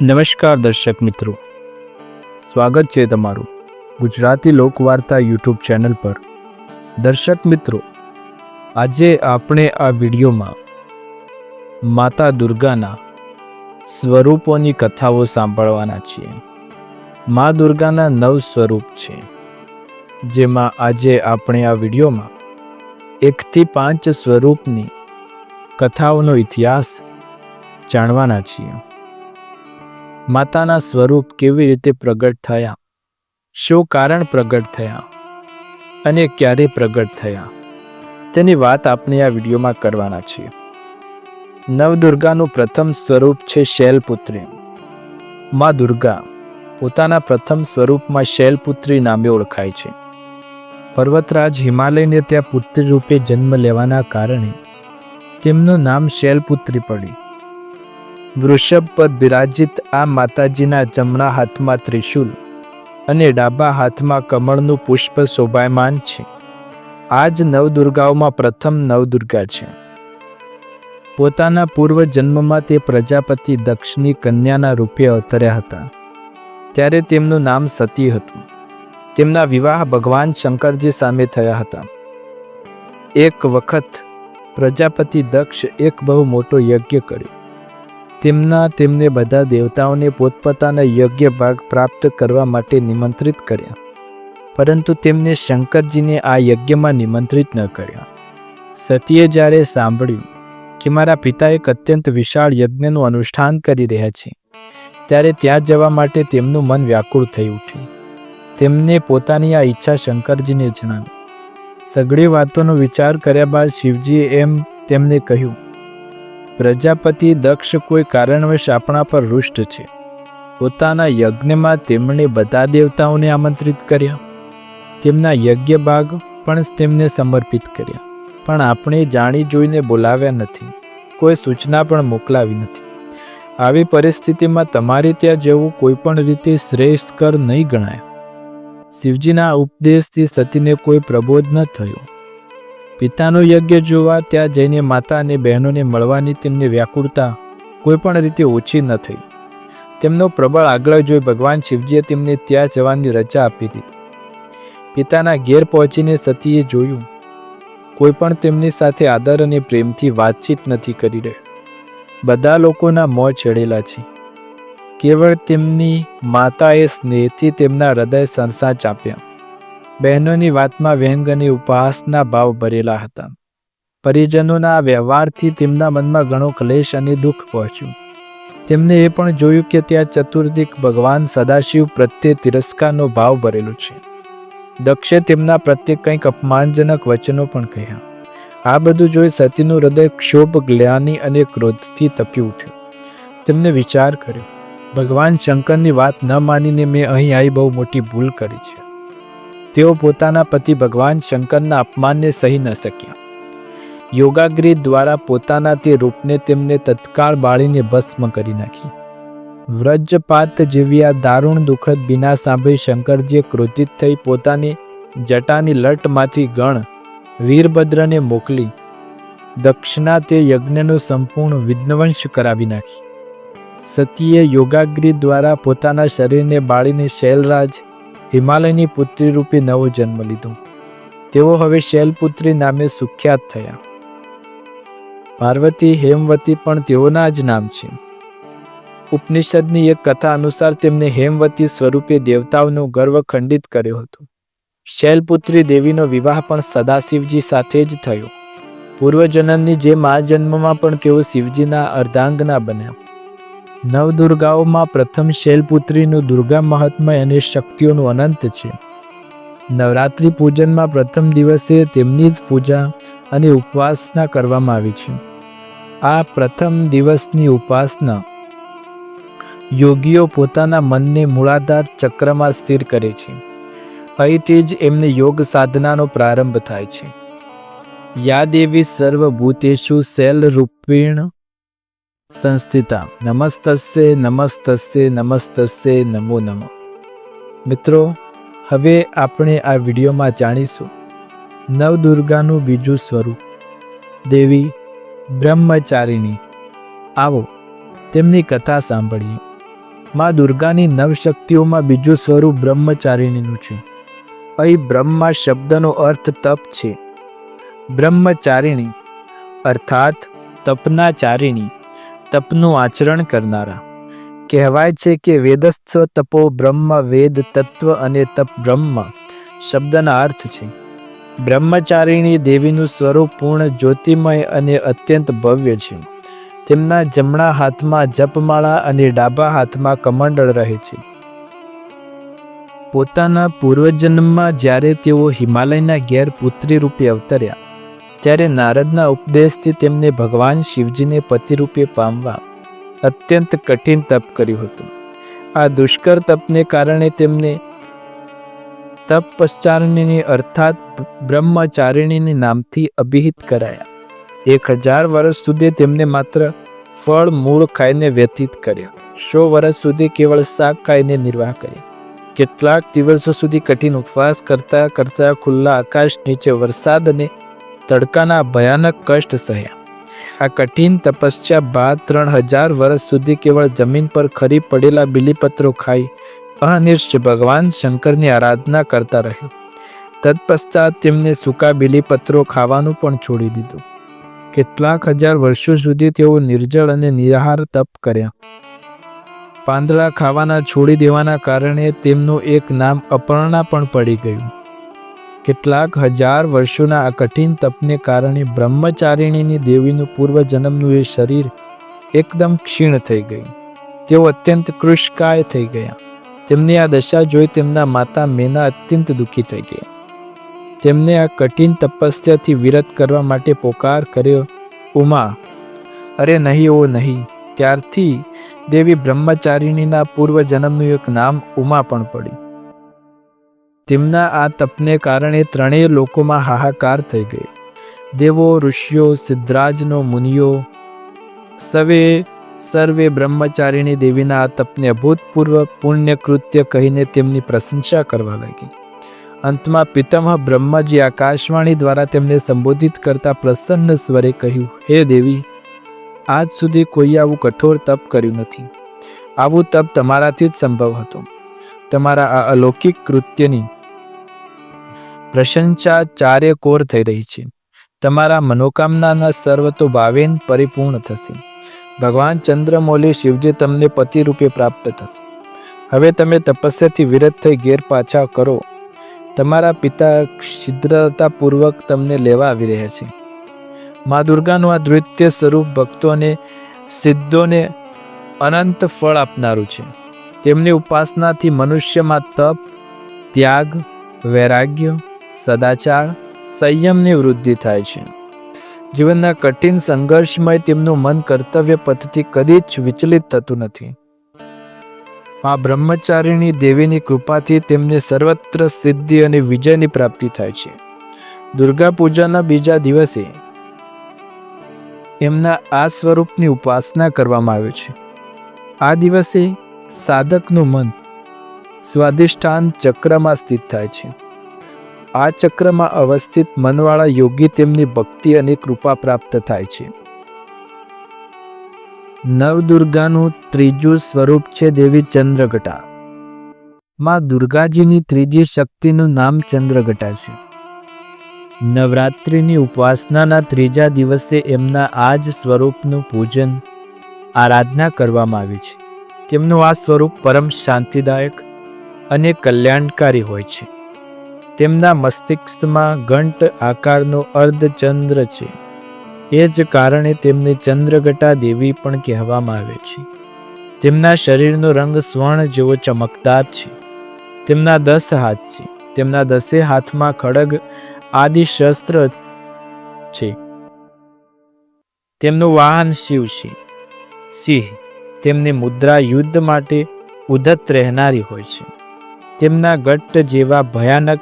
નમસ્કાર દર્શક મિત્રો. સ્વાગત છે તમારું ગુજરાતી લોકવાર્તા યુટ્યુબ ચેનલ પર. દર્શક મિત્રો, આજે આપણે આ વિડીયોમાં માતા દુર્ગાના સ્વરૂપોની કથાઓ સાંભળવાના છીએ. મા દુર્ગાના નવ સ્વરૂપ છે. જેમાં આજે આપણે આ વિડીયોમાં એકથી પાંચ સ્વરૂપની કથાઓનો ઇતિહાસ જાણવાના છીએ. માતાના સ્વરૂપ કેવી રીતે પ્રગટ થયા? શું કારણ પ્રગટ થયા? અને ક્યારે પ્રગટ થયા? તેની વાત આપણે આ વિડીયોમાં કરવાના છીએ. નવદુર્ગાનું પ્રથમ સ્વરૂપ છે શૈલપુત્રી. માં દુર્ગા પોતાના પ્રથમ સ્વરૂપમાં શૈલપુત્રી નામે ઓળખાય છે. પર્વતરાજ હિમાલયને ત્યાં પુત્રી રૂપે જન્મ લેવાના કારણે તેમનું નામ શૈલપુત્રી પડી વૃષભ પર બિરાજિત આ માતાજીના જમણા હાથમાં ત્રિશૂલ અને ડાબા હાથમાં કમળનું પુષ્પ શોભાયમાન છે. આ જ નવદુર્ગાઓમાં પ્રથમ નવદુર્ગા છે. પોતાના પૂર્વ જન્મમાં તે પ્રજાપતિ દક્ષની કન્યાના રૂપે અવતર્યા હતા. ત્યારે તેમનું નામ સતી હતું. તેમના વિવાહ ભગવાન શંકરજી સામે થયા હતા. એક વખત પ્રજાપતિ દક્ષ એક બહુ મોટો યજ્ઞ કર્યો. તેમના તેમને બધા દેવતાઓને પોતપોતાના યોગ્ય ભાગ પ્રાપ્ત કરવા માટે નિમંત્રિત કર્યા. પરંતુ તેમને શંકરજીને આ યજ્ઞમાં નિમંત્રિત ન કર્યા. સતીએ જ્યારે સાંભળ્યું કે મારા પિતા એક અત્યંત વિશાળ યજ્ઞનું અનુષ્ઠાન કરી રહ્યા છે, ત્યારે ત્યાં જવા માટે તેમનું મન વ્યાકુળ થઈ ઉઠ્યું. તેમને પોતાની આ ઈચ્છા શંકરજીને જણાવી. સઘળી વાતોનો વિચાર કર્યા બાદ શિવજીએ એમ તેમને કહ્યું પ્રજાપતિ દક્ષ કોઈ કારણવશ આપણા પર રુષ્ટ છે. પોતાના યજ્ઞમાં તેમણે બધા દેવતાઓને આમંત્રિત કર્યા. તેમના યજ્ઞ ભાગ પણ તેમને સમર્પિત કર્યા. પણ આપણે જાણી જોઈને બોલાવ્યા નથી. કોઈ સૂચના પણ મોકલાવી નથી. આવી પરિસ્થિતિમાં તમારે ત્યાં જવું કોઈ પણ રીતે શ્રેષ્ઠકર નહીં ગણાય. શિવજીના ઉપદેશથી સતીને કોઈ પ્રબોધ ન થયો. પિતાનો યજ્ઞ જોવા ત્યાં જઈને માતા અને બહેનોને મળવાની તેમની વ્યાકુળતા કોઈ પણ રીતે ઓછી ન થઈ. તેમનો પ્રબળ આગ્રહ જોઈ ભગવાન શિવજીએ તેમને ત્યાં જવાની રજા આપી દીધી. પિતાના ઘેર પહોંચીને સતીએ જોયું કોઈ પણ તેમની સાથે આદર અને પ્રેમથી વાતચીત નથી કરી રહ્યો. બધા લોકોના મોં ચડેલા છે. કેવળ તેમની માતાએ સ્નેહથી તેમના હૃદય સંસા ચાપ્યા બહેનોની વાતમાં વ્યંગની ઉપહાસના ભાવ ભરેલા હતા. પરિજનોના વ્યવહારથી તેમના મનમાં ઘણો ક્લેશ અને દુઃખ પહોંચ્યું. તેમને એ પણ જોયું કે ત્યાં ચતુર્દિક ભગવાન સદાશિવ પ્રત્યે તિરસ્કારનો ભાવ ભરેલો છે. દક્ષે તેમના પ્રત્યે કંઈક અપમાનજનક વચનો પણ કહ્યા. આ બધું જોઈ સતીનું હૃદય ક્ષોભ, ગ્લાની અને ક્રોધથી તપી ઉઠ્યું. તેમને વિચાર કર્યો, ભગવાન શંકરની વાત ન માનીને મેં અહીં આવી બહુ મોટી ભૂલ કરી છે. તેઓ પોતાના પતિ ભગવાન શંકરના અપમાનને સહી ન શક્યા. યોગાગ્રી દ્વારા પોતાના તે રૂપને તેમને તત્કાળ બાળીને ભસ્મ કરી નાખી. વ્રજપાત જેવી આ દારૂણ દુઃખદ બિના સાંભળી શંકરજીએ ક્રોધિત થઈ પોતાની જટાની લટમાંથી ગણ વીરભદ્રને મોકલી દક્ષિણા તે યજ્ઞનું સંપૂર્ણ વિધ્વંસ કરાવી નાખી. સતીએ યોગાગ્રી દ્વારા પોતાના શરીરને બાળીને શૈલરાજ હિમાલયની પુત્રી રૂપે નવો જન્મ લીધો. તેઓ હવે શૈલપુત્રી નામે સુખ્યાત થયા. પાર્વતી, હેમવતી પણ તેઓના જ નામ છે. ઉપનિષદની એક કથા અનુસાર તેમને હેમવતી સ્વરૂપે દેવતાઓનો ગર્વ ખંડિત કર્યો હતો. શૈલપુત્રી દેવીનો વિવાહ પણ સદાશિવજી સાથે જ થયો. પૂર્વજનની જેમ આ જન્મમાં પણ તેઓ શિવજીના અર્ધાંગના બન્યા. નવદુર્ગાઓમાં પ્રથમ શૈલપુત્રીનું દુર્ગા મહાત્મય અને શક્તિઓનું અનંત છે. નવરાત્રિ પૂજનમાં પ્રથમ દિવસે તેમની જ પૂજા અને ઉપવાસના કરવામાં આવી છે. આ પ્રથમ દિવસની ઉપાસના યોગીઓ પોતાના મનને મૂળાધાર ચક્રમાં સ્થિર કરે છે. અહીંથી જ એમને યોગ સાધનાનો પ્રારંભ થાય છે. યા દેવી સર્વભૂતેશુ શૈલ રૂપેણ સંસ્થિતા. નમસ્તસ્ય નમસ્તસ્ય નમસ્તસ્ય, નમો નમો. મિત્રો, હવે આપણે આ વિડીયોમાં જાણીશું નવદુર્ગાનું બીજું સ્વરૂપ. દેવી બ્રહ્મચારિણી. આવો, તેમની કથા સાંભળીએ. માં દુર્ગાની નવશક્તિઓમાં બીજું સ્વરૂપ બ્રહ્મચારિણીનું છે. અહીં બ્રહ્મા શબ્દનો અર્થ તપ છે. બ્રહ્મચારિણી, અર્થાત તપના ચારિણી તપનું આચરણ કરનારા. કહેવાય છે કે વેદસ્થ તપો બ્રહ્મ, વેદ, તત્વ અને તપ બ્રહ્મ શબ્દના અર્થ છે. બ્રહ્મચારિણી દેવીનું સ્વરૂપ પૂર્ણ જ્યોતિમય અને અત્યંત ભવ્ય છે. તેમના જમણા હાથમાં જપમાળા અને ડાબા હાથમાં કમંડળ રહે છે. પોતાના પૂર્વજન્મમાં જ્યારે તેઓ હિમાલયના ઘેર પુત્રી રૂપે અવતર્યા ત્યારે નારદના ઉપદેશથી તેમને ભગવાન શિવજીને પતિરૂપે પામવા અત્યંત કઠિન તપ કર્યું હતું. આ દુષ્કર તપને કારણે તેમને તપશ્ચારિણીની અર્થાત બ્રહ્મચારિણીની નામથી અભિહિત કરાયા. એક હજાર વર્ષ સુધી તેમને માત્ર ફળ, મૂળ ખાઈને વ્યતીત કર્યા. સો વર્ષ સુધી કેવળ શાક ખાઈને નિર્વાહ કર્યો. કેટલાક દિવસો સુધી કઠિન ઉપવાસ કરતા કરતા ખુલ્લા આકાશ નીચે વરસાદ અને તડકાના ભયાનક કષ્ટ સહ્યા. આ કઠિન તપસ્યા બાદ ત્રણ હજાર વર્ષ સુધી કેવળ જમીન પર ખરી પડેલા બિલીપત્રો ખાઈ અનિર્ષ ભગવાન શંકરની આરાધના કરતા રહ્યા. તત્પશ્ચાત તેમને સૂકા બિલીપત્રો ખાવાનું પણ છોડી દીધું. કેટલાક હજાર વર્ષો સુધી તેઓ નિર્જળ અને નિરાહાર તપ કર્યા. પાંદડા ખાવાના છોડી દેવાના કારણે તેમનું એક નામ અપર્ણા પણ પડી ગયું. કેટલાક હજાર વર્ષોના આ કઠિન તપને કારણે બ્રહ્મચારિણીની દેવીનું પૂર્વજન્મનું એ શરીર એકદમ ક્ષીણ થઈ ગયું. તેઓ અત્યંત કૃષકાય થઈ ગયા. તેમની આ દશા જોઈ તેમના માતા મેના અત્યંત દુઃખી થઈ ગયા. તેમને આ કઠિન તપસ્યાથી વિરત કરવા માટે પોકાર કર્યો, ઉમા, અરે નહીં ઓ નહીં, ત્યારથી દેવી બ્રહ્મચારિણીના પૂર્વજન્મનું એક નામ ઉમા પણ પડી તેમના આ તપને કારણે ત્રણેય લોકોમાં હાહાકાર થઈ ગઈ. દેવો, ઋષિઓ, સિદ્ધરાજનો, મુનિઓ, સવે, સર્વે બ્રહ્મચારિણી દેવીના આ તપને અભૂતપૂર્વ પુણ્ય કૃત્ય કહીને તેમની પ્રશંસા કરવા લાગી. અંતમાં પિતામહ બ્રહ્માજી આકાશવાણી દ્વારા તેમને સંબોધિત કરતા પ્રસન્ન સ્વરે કહ્યું, હે દેવી, આજ સુધી કોઈ આવું કઠોર તપ કર્યું નથી. આવું તપ તમારાથી જ સંભવ હતું. તમારા આ અલૌકિક કૃત્યની પ્રશંસા ચારે કોર થઈ રહી છે. તમારા મનોકામનાના સર્વ તો ભાવેન પરિપૂર્ણ થશે. ભગવાન ચંદ્રમૌલી શિવજી તમને પતિ રૂપે પ્રાપ્ત થશે. હવે તમે તપસ્યાથી વિરત થઈ ઘેર પાછા કરો. તમારા પિતા છિદ્રતાપૂર્વક તમને લેવા આવી રહ્યા છે. મા દુર્ગાનું આ નૃત્ય સ્વરૂપ ભક્તોને, સિદ્ધોને અનંત ફળ આપનારું છે. તેમની ઉપાસનાથી મનુષ્યમાં તપ, ત્યાગ, વૈરાગ્ય સદાચાર, સંયમની વૃદ્ધિ થાય છે. જીવનના કઠિન સંઘર્ષમય તેમનું મન કર્તવ્ય પથથી કદી જ વિચલિત થતું નથી. આ બ્રહ્મચારીણી દેવીની કૃપાથી તેમને સર્વત્ર સિદ્ધિ અને વિજયની પ્રાપ્તિ થાય છે. દુર્ગા પૂજાના બીજા દિવસે એમના આ સ્વરૂપની ઉપાસના કરવામાં આવે છે. આ દિવસે સાધકનું મન સ્વાધિષ્ઠાન ચક્રમાં સ્થિત થાય છે. આ ચક્રમાં અવસ્થિત મનવાળા યોગી તેમની ભક્તિ અને કૃપા પ્રાપ્ત થાય છે. નવદુર્ગાનું ત્રીજું સ્વરૂપ છે દેવી ચંદ્રઘટા માં દુર્ગાજીની ત્રીજી શક્તિનું નામ ચંદ્રઘટા છે. નવરાત્રિની ઉપાસનાના ત્રીજા દિવસે એમના આ જ સ્વરૂપનું પૂજન, આરાધના કરવામાં આવી છે. તેમનું આ સ્વરૂપ પરમ શાંતિદાયક અને કલ્યાણકારી હોય છે. તેમના મસ્તિષ્કમાં ઘંટ આકારનો અર્ધચંદ્ર છે. એ જ કારણે તેમને ચંદ્રઘટા દેવી પણ કહેવામાં આવે છે. તેમના શરીરનો રંગ સ્વર્ણ જેવો ચમકદાર છે. તેમના દસ હાથ છે. તેમના દસે હાથમાં ખડગ આદિ શસ્ત્ર છે. તેમનું વાહન શિવ છે. સિંહ તેમની મુદ્રા યુદ્ધ માટે ઉદત રહેનારી હોય છે. તેમના ગટ્ટ જેવા ભયાનક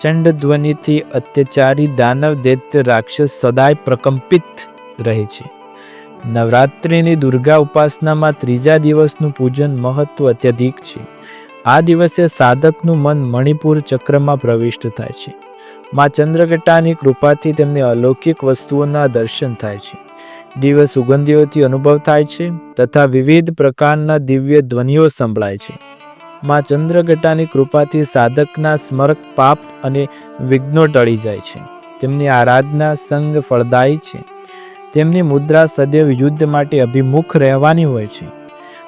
ચંડ ધ્વનિથી અત્યાચારી દાનવ દૈત્ય રાક્ષસ સદાય પ્રકંપિત રહે છે. નવરાત્રિની દુર્ગા ઉપાસનામાં ત્રીજા દિવસનું પૂજન મહત્વ અત્યધિક છે. આ દિવસે સાધકનું મન મણિપુર ચક્રમાં પ્રવિષ્ટ થાય છે. માં ચંદ્રઘટાની કૃપાથી તેમને અલૌકિક વસ્તુઓના દર્શન થાય છે. દિવસ સુગંધીઓથી અનુભવ થાય છે તથા વિવિધ પ્રકારના દિવ્ય ધ્વનિઓ સંભળાય છે. માં ચંદ્રઘટાની કૃપાથી સાધકના સ્મરક પાપ અને વિઘ્નો ટળી જાય છે. તેમની આરાધના સંગ ફળદાયી છે. તેમની મુદ્રા સદૈવ યુદ્ધ માટે અભિમુખ રહેવાની હોય છે.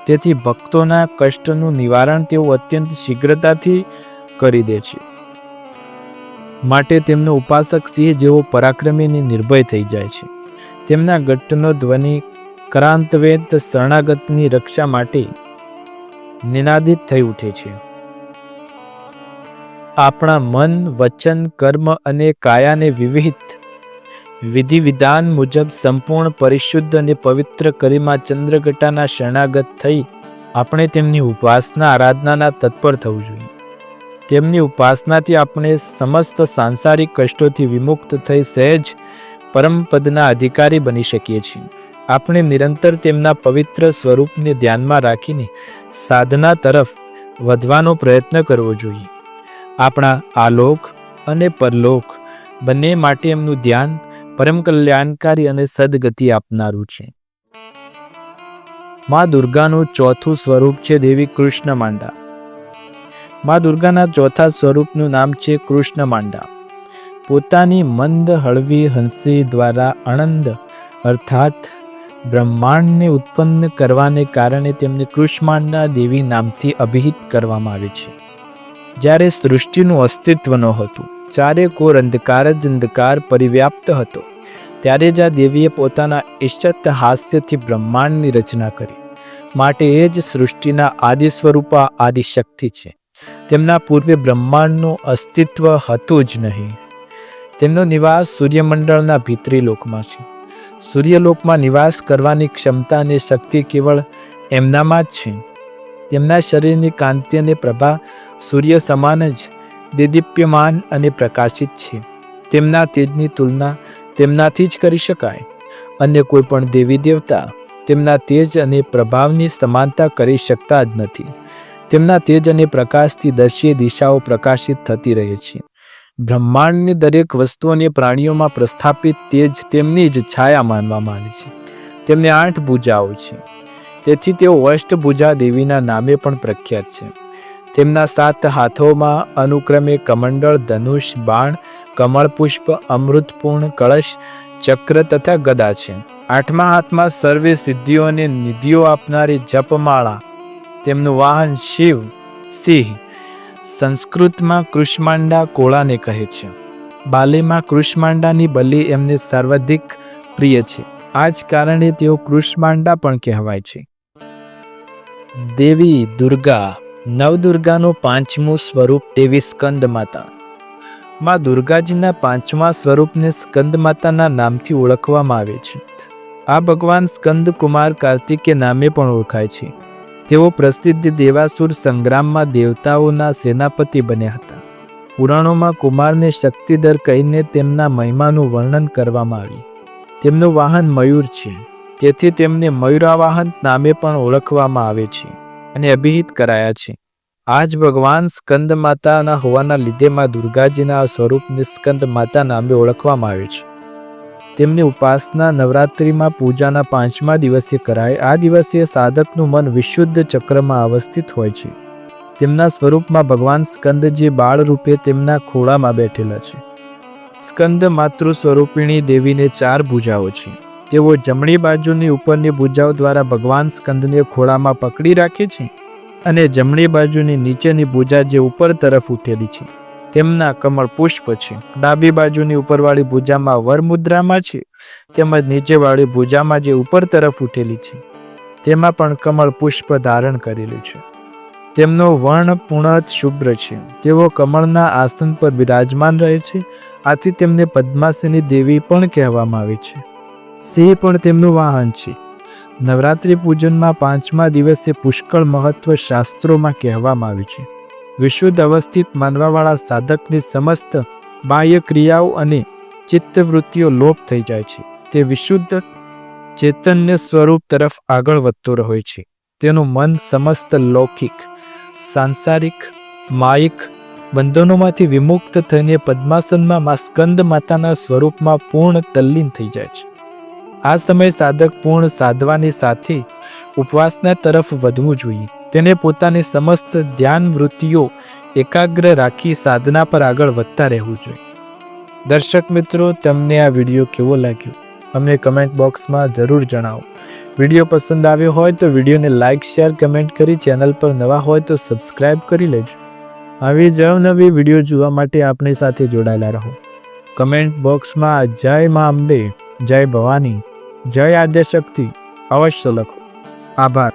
તેથી ભક્તોના કષ્ટનું નિવારણ તેઓ અત્યંત શીઘ્રતાથી કરી દે છે. માટે તેમનો ઉપાસક સિંહ જેવો પરાક્રમીની નિર્ભય થઈ જાય છે. તેમના ગટ્ટનો ધ્વનિ, ક્રાંતવેદ શરણાગતની રક્ષા માટે નિનાદિત થઈ ઉઠે છે. આપણા મન, વચન, કર્મ અને કાયાને વિવિધ વિધિ વિધાન મુજબ સંપૂર્ણ પરિશુદ્ધ અને પવિત્ર કરીમાં ચંદ્રઘટાના શરણાગત થઈ આપણે તેમની ઉપાસના આરાધનાના તત્પર થવું જોઈએ. તેમની ઉપાસનાથી આપણે સમસ્ત સાંસારિક કષ્ટોથી વિમુક્ત થઈ સહેજ પરમપદના અધિકારી બની શકીએ છીએ. આપણે નિરંતર તેમના પવિત્ર સ્વરૂપને ધ્યાનમાં રાખીને સાધના તરફ વધવાનો પ્રયત્ન કરવો જોઈએ. આપણા આલોક અને પરલોક બંને માટે એમનું ધ્યાન પરમ કલ્યાણકારી અને સદગતિ આપનારું છે. માં દુર્ગાનું ચોથું સ્વરૂપ છે દેવી કૃષ્ણ માંડા મા દુર્ગાના ચોથા સ્વરૂપનું નામ છે કૃષ્ણ માંડા પોતાની મંદ હળવી હંસી દ્વારા આનંદ અર્થાત બ્રહ્માંડને ઉત્પન્ન કરવાને કારણે તેમને કૃષ્માંડા દેવી નામથી અભિહિત કરવામાં આવે છે. જ્યારે સૃષ્ટિનું અસ્તિત્વ ન હતું ચારે કોર અંધકાર જ અંધકાર પરિવ્યાપ્ત હતો. ત્યારે જ આ દેવીએ પોતાના ઈશ્ચત હાસ્યથી બ્રહ્માંડની રચના કરી. માટે એ જ સૃષ્ટિના આદિ સ્વરૂપા આદિશક્તિ છે. તેમના પૂર્વે બ્રહ્માંડનું અસ્તિત્વ હતું જ નહીં. તેમનો નિવાસ સૂર્યમંડળના ભીતરી લોકમાં છે. સૂર્યલોકમાં નિવાસ કરવાની ક્ષમતા અને શક્તિ કેવળ એમનામાં જ છે. તેમના શરીરની કાંતિ અને પ્રભા સૂર્ય સમાન જ દેદીપ્યમાન અને પ્રકાશિત છે. તેમના તેજની તુલના તેમનાથી જ કરી શકાય અન્ય કોઈ પણ દેવી દેવતા તેમના તેજ અને પ્રભાવની સમાનતા કરી શકતા જ નથી. તેમના તેજ અને પ્રકાશથી દશીય દિશાઓ પ્રકાશિત થતી રહે છે. બ્રહ્માંડની દરેક વસ્તુ અને પ્રાણીઓમાં પ્રસ્થાપિત તેજ તેમની જ છાયા માનવામાં આવે છે. તેમને આઠ ભૂજાઓ છે. તેથી તેઓ અષ્ટભુજા દેવીના નામે પણ પ્રખ્યાત છે. તેમના સાત હાથોમાં અનુક્રમે કમંડળ, ધનુષ, બાણ કમળ પુષ્પ અમૃતપૂર્ણ, કળશ, ચક્ર તથા ગદા છે. આઠમા હાથમાં સર્વે સિદ્ધિઓને નિધિઓ આપનારી જપમાળા. તેમનું વાહન શિવ, સિંહ સંસ્કૃતમાં કૃષ્માંડા કોળાને કહે છે. બાલેમાં કૃષ્માંડાની બલિ એમને સર્વાધિક પ્રિય છે. આ જ કારણે તેઓ કૃષ્માંડા પણ કહેવાય છે. દેવી દુર્ગા, નવદુર્ગાનું પાંચમું સ્વરૂપ દેવી સ્કંદ માતા. માં દુર્ગાજીના પાંચમા સ્વરૂપને સ્કંદ માતાના નામથી ઓળખવામાં આવે છે. આ ભગવાન સ્કંદ કુમાર કાર્તિકે નામે પણ ઓળખાય છે. તેઓ પ્રસિદ્ધ દેવાસુર સંગ્રામમાં દેવતાઓના સેનાપતિ બન્યા હતા. પુરાણોમાં કુમારને શક્તિધર કહીને તેમના મહિમાનું વર્ણન કરવામાં આવ્યું. તેમનું વાહન મયુર છે. તેથી તેમને મયુરાવાહન નામે પણ ઓળખવામાં આવે છે અને અભિહિત કરાયા છે. આ જ ભગવાન સ્કંદ માતાના હોવાના લીધે માં દુર્ગાજીના સ્વરૂપને સ્કંદ માતા નામે ઓળખવામાં આવે છે. તેમની ઉપાસના નવરાત્રિમાં પૂજાના પાંચમા દિવસે કરાય. આ દિવસે સાધકનું મન વિશુદ્ધ ચક્રમાં અવસ્થિત હોય છે. તેમના સ્વરૂપમાં ભગવાન સ્કંદજી બાળ રૂપે તેમના ખોળામાં બેઠેલા છે. સ્કંદ માતૃ સ્વરૂપિણી દેવીને ચાર ભુજાઓ છે. તેઓ જમણી બાજુની ઉપરની ભુજાઓ દ્વારા ભગવાન સ્કંદને ખોળામાં પકડી રાખે છે અને જમણી બાજુની નીચેની ભુજા જે ઉપર તરફ ઉઠેલી છે. તેમના કમળ પુષ્પ છે. ડાબી બાજુની ઉપરવાળી ભુજામાં વરમુદ્રામાં છે તેમજ નીચેવાળી ભુજામાં જે ઉપર તરફ ઉઠેલી છે. તેમાં પણ કમળ પુષ્પ ધારણ કરેલું છે. તેમનો વર્ણ પૂર્ણ શુભ્ર છે. તેઓ કમળના આસન પર બિરાજમાન રહે છે. આથી તેમને પદ્માસિની દેવી પણ કહેવામાં આવે છે. સિંહ પણ તેમનું વાહન છે. નવરાત્રિ પૂજનમાં પાંચમા દિવસે પુષ્કળ મહત્વ શાસ્ત્રોમાં કહેવામાં આવ્યું છે. વિશુદ્ધ અવસ્થિત માનવાવાળા સાધકની સમસ્ત બાહ્ય ક્રિયાઓ અને ચિત્તવૃત્તિઓ લોપ થઈ જાય છે. તે વિશુદ્ધ ચેતન્ય સ્વરૂપ તરફ આગળ વધતો રહે છે. તેનું મન સમસ્ત લૌકિક, સાંસારિક, માયિક બંધનોમાંથી વિમુક્ત થઈને પદ્માસનમાં મા સ્કંદ માતાના સ્વરૂપમાં પૂર્ણ તલ્લીન થઈ જાય છે. આ સમય સાધક પૂર્ણ સાધવાની સાથે ઉપવાસના તરફ વધવું જોઈએ. તેને પોતાની સમસ્ત ધ્યાન વૃત્તિઓ એકાગ્ર રાખી સાધના પર આગળ વધતા રહેવું જોઈએ. દર્શક મિત્રો, તમને આ વીડિયો કેવો લાગ્યો? અમને કમેન્ટ બોક્સમાં જરૂર જણાવો. વીડિયો પસંદ આવ્યો હોય તો વિડીયોને લાઇક શેર કમેન્ટ કરી ચેનલ પર નવા હોય તો સબસ્ક્રાઇબ કરી લેજો. આવી જ અવનવી વીડિયો જોવા માટે આપણી સાથે જોડાયેલા રહો. કમેન્ટ બોક્સમાં જય મા અંબે, જય ભવાની, જય આદ્યશક્તિ અવશ્ય લખો. આભાર.